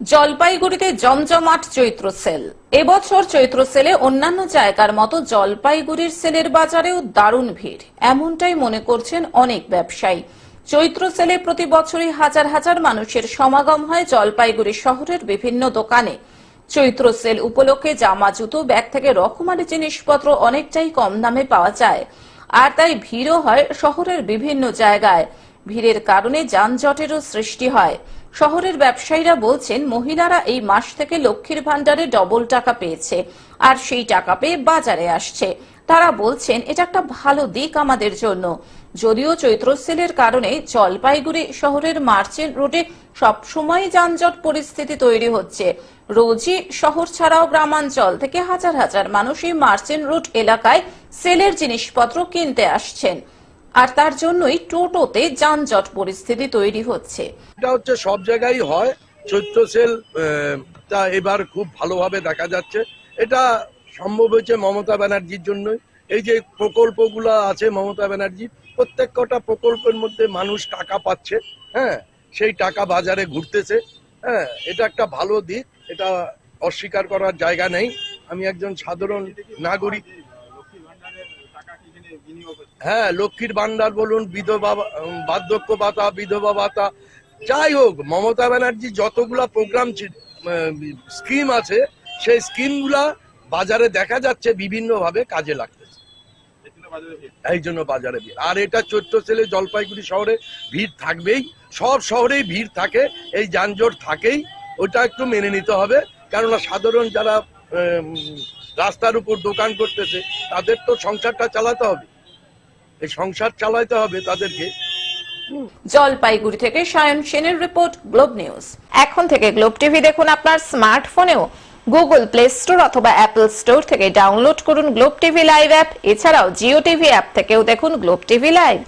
জলপাইগুড়িতে জমজমাট চৈত্র সেল। এবছর চৈত্র সেলে অন্যান্য জায়গার মতো জলপাইগুড়ির সেলের বাজারেও দারুণ ভিড়। এমনটাই মনে করছেন অনেক ব্যবসায়ী। চৈত্র সেলে প্রতি বছরই হাজার হাজার মানুষের সমাগম হয় জলপাইগুড়ি শহরের বিভিন্ন দোকানে। চৈত্র সেল উপলক্ষে জামা জুতো, ব্যাগ থেকে রকমারি জিনিসপত্র অনেকটাই কম দামে পাওয়া যায়। আর তাই ভিড়ও হয় শহরের বিভিন্ন জায়গায়। ভিড়ের কারণে যানজটেরও সৃষ্টি হয়। শহরের ব্যবসায়ীরা বলছেন, মহিলারা এই মাস থেকে লক্ষ্মীর ভান্ডারে ডবল টাকা পেয়েছে আর সেই টাকা পেয়ে বাজারে আসছে। তারা বলছেন, এটা একটা ভালো দিক আমাদের জন্য। যদিও চৈত্র সেলের কারণে জলপাইগুড়ি শহরের মার্চেন্ট রোডে সবসময় যানজট পরিস্থিতি তৈরি হচ্ছে। রোজই শহর ছাড়াও গ্রামাঞ্চল থেকে হাজার হাজার মানুষ এই মার্চেন্ট রোড এলাকায় সেলের জিনিসপত্র কিনতে আসছেন। আর তার জন্যই টোটোতে যানজট পরিস্থিতি তৈরি হচ্ছে। এটা হচ্ছে সব জায়গায় হয়। চৈত্র সেল তা এবার খুব ভালোভাবে দেখা যাচ্ছে। এটা সম্ভব হয়েছে মমতা ব্যানার্জির জন্যই। এই যে প্রকল্পগুলো আছে মমতা ব্যানার্জির প্রত্যেক কটা প্রকল্পের মধ্যে মানুষ টাকা পাচ্ছে হ্যাঁ? সেই টাকা বাজারে ঘুরতেছে হ্যাঁ? এটা একটা ভালো দিক, এটা অস্বীকার করার জায়গা নেই। আমি একজন সাধারণ নাগরিক হ্যাঁ লক্ষ্মীর ভান্ডার বলুন, বিধবা বার্ধক্য ভাতা, বিধবা ভাতা, যাই হোক, মমতা ব্যানার্জি যতগুলা প্রোগ্রাম স্কিম আছে, সেই স্কিমগুলা বাজারে দেখা যাচ্ছে বিভিন্ন ভাবে কাজে লাগতেছে। এই জন্য বাজারে ভিড়। আর এটা চৈত্র সেলে জলপাইগুড়ি শহরে ভিড় থাকবেই, সব শহরেই ভিড় থাকে, এই যানজট থাকেই, ওটা একটু মেনে নিতে হবে। কেননা সাধারণ যারা রাস্তার উপর দোকান করতেছে, তাদের তো সংসারটা চালাতে হবে। এই সংসার চালাতে হবে তাদেরকে। জলপাইগুড়ি থেকে সায়ন সেনের রিপোর্ট, গ্লোব নিউজ। এখন থেকে গ্লোব টিভি দেখুন আপনার স্মার্টফোনেও। গুগল প্লে স্টোর অথবা অ্যাপল স্টোর থেকে ডাউনলোড করুন গ্লোব টিভি লাইভ অ্যাপ। এছাড়াও জিও টিভি অ্যাপ থেকেও দেখুন গ্লোব টিভি লাইভ।